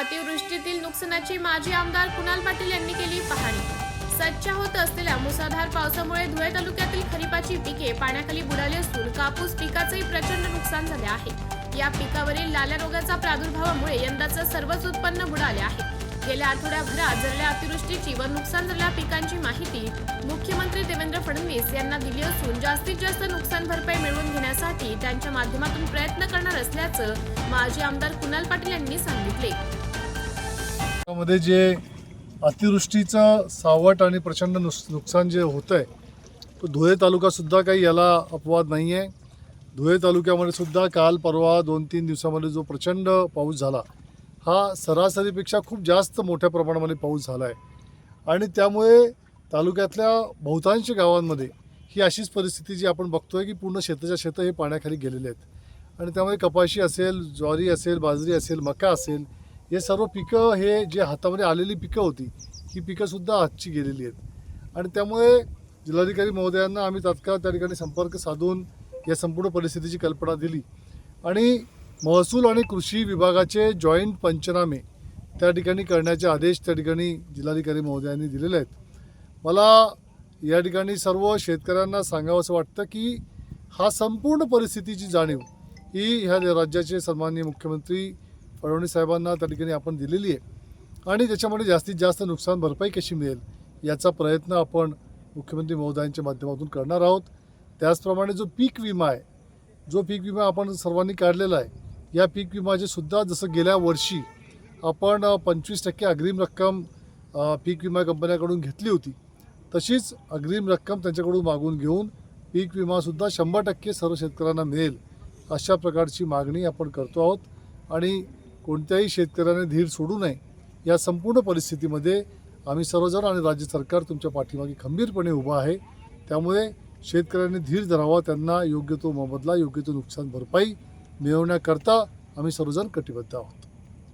अतिवृष्टीतील नुकसानाची माजी आमदार कुणाल पाटील यांनी केली पाहणी. सच्चा होत असलेल्या मुसळधार पावसामुळे धुळे तालुक्यातील खरीपाची पिके पाण्याखाली बुडाली असून कापूस पिकाचेही प्रचंड नुकसान झाले आहे. या पिकावरील लाल्या रोगाचा प्रादुर्भावामुळे यंदाचं सर्वच उत्पन्न बुडाले आहे. गेल्या आठवड्याभरात झालेल्या अतिवृष्टीची व नुकसान झालेल्या पिकांची माहिती मुख्यमंत्री देवेंद्र फडणवीस यांना दिली असून जास्तीत जास्त नुकसान भरपाई मिळवून घेण्यासाठी त्यांच्या माध्यमातून प्रयत्न करणार असल्याचं माजी आमदार कुणाल पाटील यांनी सांगितले. मध्ये जे अतिवृष्टीचं सावट आणि प्रचंड नुस नुकसान जे होतं आहे तो धुळे तालुकासुद्धा काही याला अपवाद नाही आहे धुळे तालुक्यामध्ये सुद्धा काल परवा दोन तीन दिवसामध्ये जो प्रचंड पाऊस झाला हा सरासरीपेक्षा खूप जास्त मोठ्या प्रमाणामध्ये पाऊस झाला आहे आणि त्यामुळे तालुक्यातल्या बहुतांश गावांमध्ये ही अशीच परिस्थिती जी आपण बघतो आहे की पूर्ण शेताच्या शेतं हे पाण्याखाली गेलेले आहेत. आणि त्यामुळे कपाशी असेल ज्वारी असेल बाजरी असेल मका असेल हे सर्व पिकं हे जे हातामध्ये आलेली पिकं होती ही पिकंसुद्धा हातची गेलेली आहेत. आणि त्यामुळे जिल्हाधिकारी महोदयांना आम्ही तात्काळ त्या ठिकाणी संपर्क साधून या संपूर्ण परिस्थितीची कल्पना दिली. आणि महसूल आणि कृषी विभागाचे जॉईंट पंचनामे त्या ठिकाणी करण्याचे आदेश त्या ठिकाणी जिल्हाधिकारी महोदयांनी दिलेले आहेत. मला या ठिकाणी सर्व शेतकऱ्यांना सांगावं असं वाटतं की हा संपूर्ण परिस्थितीची जाणीव ही ह्या राज्याचे सन्माननीय मुख्यमंत्री फडणवीस साहेबांना त्या ठिकाणी आपण दिलेली आहे. आणि त्याच्यामध्ये जास्तीत जास्त नुकसान भरपाई कशी मिळेल याचा प्रयत्न आपण मुख्यमंत्री महोदयांच्या माध्यमातून करणार आहोत. त्याचप्रमाणे जो पीक विमा आहे जो पीक विमा आपण सर्वांनी काढलेला आहे या पीक विमाचे सुद्धा जसं गेल्या वर्षी आपण पंचवीस टक्के अग्रिम रक्कम पीक विमा कंपन्याकडून घेतली होती तशीच अग्रिम रक्कम त्यांच्याकडून मागून घेऊन पीक विमासुद्धा शंभर टक्के सर्व शेतकऱ्यांना मिळेल अशा प्रकारची मागणी आपण करतो आहोत. आणि कोणत्याही शेतकऱ्याने धीर सोडू नये या संपूर्ण परिस्थितीमध्ये आम्ही सर्वजण आणि राज्य सरकार तुमच्या पाठीमागे खंबीरपणे उभं आहे. त्यामुळे शेतकऱ्यांनी धीर धरावा त्यांना योग्य तो मोबदला योग्य तो नुकसान भरपाई मिळवण्याकरता आम्ही सर्वजण कटिबद्ध आहोत.